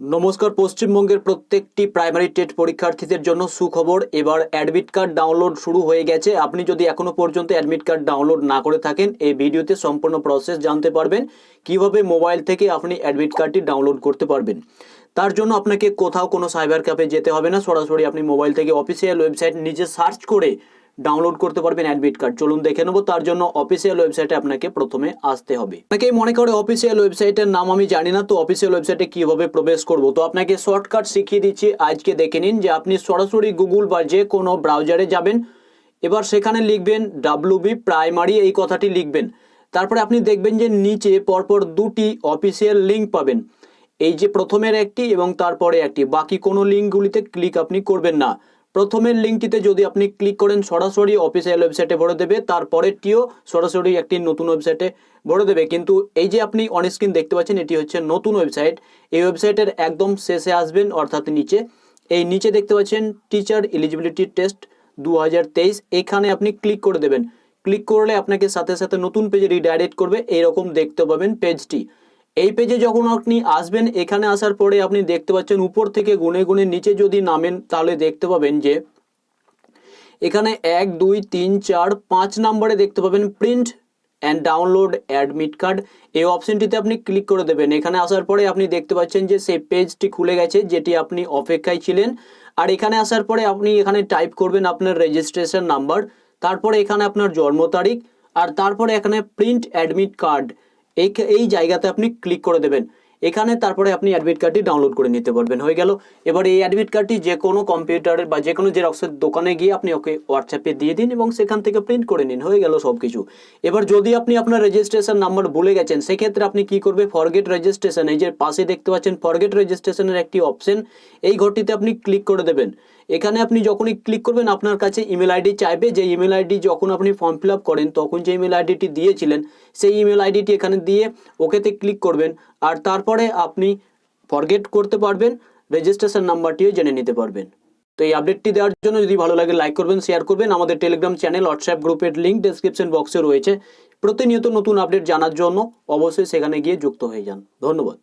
নমস্কার, পশ্চিমবঙ্গের প্রত্যেকটি প্রাইমারি টেট পরীক্ষার্থীদের জন্য সুখবর। এবার অ্যাডমিট কার্ড ডাউনলোড শুরু হয়ে গেছে। আপনি যদি এখনও পর্যন্ত অ্যাডমিট কার্ড ডাউনলোড না করে থাকেন, এই ভিডিওতে সম্পূর্ণ প্রসেস জানতে পারবেন। কীভাবে মোবাইল থেকে আপনি অ্যাডমিট কার্ডটি ডাউনলোড করতে পারবেন? তার জন্য আপনাকে কোথাও কোনো সাইবার ক্যাফে যেতে হবে না। সরাসরি আপনি মোবাইল থেকে অফিসিয়াল ওয়েবসাইট নিজে সার্চ করে ডাউনলোড করতে পারবেন অ্যাডমিট কার্ড চলুন দেখে নেব, তার জন্য অফিসিয়াল ওয়েবসাইটে আপনাকে প্রথমে আসতে হবে। অনেকেই মনে করে অফিসিয়াল ওয়েবসাইটের নাম আমি জানি না, তো অফিসিয়াল ওয়েবসাইটে কীভাবে প্রবেশ করব? তো আপনাকে শর্টকাট শিখিয়ে দিচ্ছি, আজকে দেখে নিন যে আপনি সরাসরি গুগল বা যে কোনো ব্রাউজারে যাবেন, এবার সেখানে লিখবেন ডাব্লুবি প্রাইমারি এই কথাটি লিখবেন। তারপরে আপনি দেখবেন যে নিচে পরপর দুটি অফিসিয়াল লিঙ্ক পাবেন। এই যে প্রথমের একটি এবং তারপরে একটি, বাকি কোনো লিঙ্কগুলিতে ক্লিক আপনি করবেন না। প্রথমের লিঙ্কটিতে যদি আপনি ক্লিক করেন, সরাসরি অফিসিয়াল ওয়েবসাইটে ভরে দেবে। তারপরেরটিও সরাসরি একটি নতুন ওয়েবসাইটে ভরে দেবে। কিন্তু এই যে আপনি অনস্ক্রিন দেখতে পাচ্ছেন, এটি হচ্ছে নতুন ওয়েবসাইট এই ওয়েবসাইটের একদম শেষে আসবেন, অর্থাৎ নিচে। এই নিচে দেখতে পাচ্ছেন টিচার এলিজিবিলিটি টেস্ট দু হাজার তেইশ। এখানে আপনি ক্লিক করে দেবেন। ক্লিক করলে আপনাকে সাথে সাথে নতুন পেজে রিডাইরেক্ট করবে। এইরকম দেখতে পাবেন পেজটি এই পেজে যখন আপনি আসবেন, এখানে আসার পরে আপনি দেখতে পাচ্ছেন উপর থেকে গুনে গুনে নিচে যদি নামেন, তাহলে দেখতে পাবেন যে এখানে এক, দুই, তিন, চার, পাঁচ নম্বরে দেখতে পাবেন print and download admit card এই অপশনটিতে আপনি ক্লিক করে দেবেন। এখানে আসার পরে আপনি দেখতে পাচ্ছেন যে সেই পেজটি খুলে গেছে, যেটি আপনি অপেক্ষায় ছিলেন। আর এখানে আসার পরে আপনি এখানে টাইপ করবেন আপনার রেজিস্ট্রেশন নাম্বার তারপরে এখানে আপনার জন্ম তারিখ, আর তারপরে এখানে প্রিন্ট অ্যাডমিট কার্ড এই এই জায়গাতে আপনি ক্লিক করে দেবেন। এখানে তারপরে আপনি অ্যাডমিট কার্ডটি ডাউনলোড করে নিতে পারবেন। হয়ে গেল। এবার এই অ্যাডমিট কার্ডটি যে কোনো কম্পিউটারের বা যে কোনো জেরক্সের দোকানে গিয়ে আপনি ওকে হোয়াটসঅ্যাপে দিয়ে দিন এবং সেখান থেকে প্রিন্ট করে নিন। হয়ে গেল সব কিছু এবার যদি আপনি আপনার রেজিস্ট্রেশন নাম্বার ভুলে গেছেন, সেক্ষেত্রে আপনি কি করবে? ফরগেট রেজিস্ট্রেশন এই যে পাশে দেখতে পাচ্ছেন ফরগেট রেজিস্ট্রেশনের একটি অপশন এই ঘরটিতে আপনি ক্লিক করে দেবেন। এখানে আপনি যখনই ক্লিক করবেন, আপনার কাছে ইমেল আইডি চাইবে। যে ইমেল আইডি যখন আপনি ফর্ম ফিল করেন, তখন যে ইমেল আইডিটি দিয়েছিলেন, সেই ইমেল আইডিটি এখানে দিয়ে ওকেতে ক্লিক করবেন। আর তারপরে আপনি ফরগেট করতে পারবেন রেজিস্ট্রেশন নাম্বারটিও জেনে নিতে পারবেন। তো এই আপডেটটি দেওয়ার জন্য যদি ভালো লাগে লাইক করবেন শেয়ার করবেন। আমাদের টেলিগ্রাম চ্যানেল হোয়াটসঅ্যাপ গ্রুপের লিঙ্ক ডেসক্রিপশন বক্সে রয়েছে। প্রতিনিয়ত নতুন আপডেট জানার জন্য অবশ্যই সেখানে গিয়ে যুক্ত হয়ে যান। ধন্যবাদ।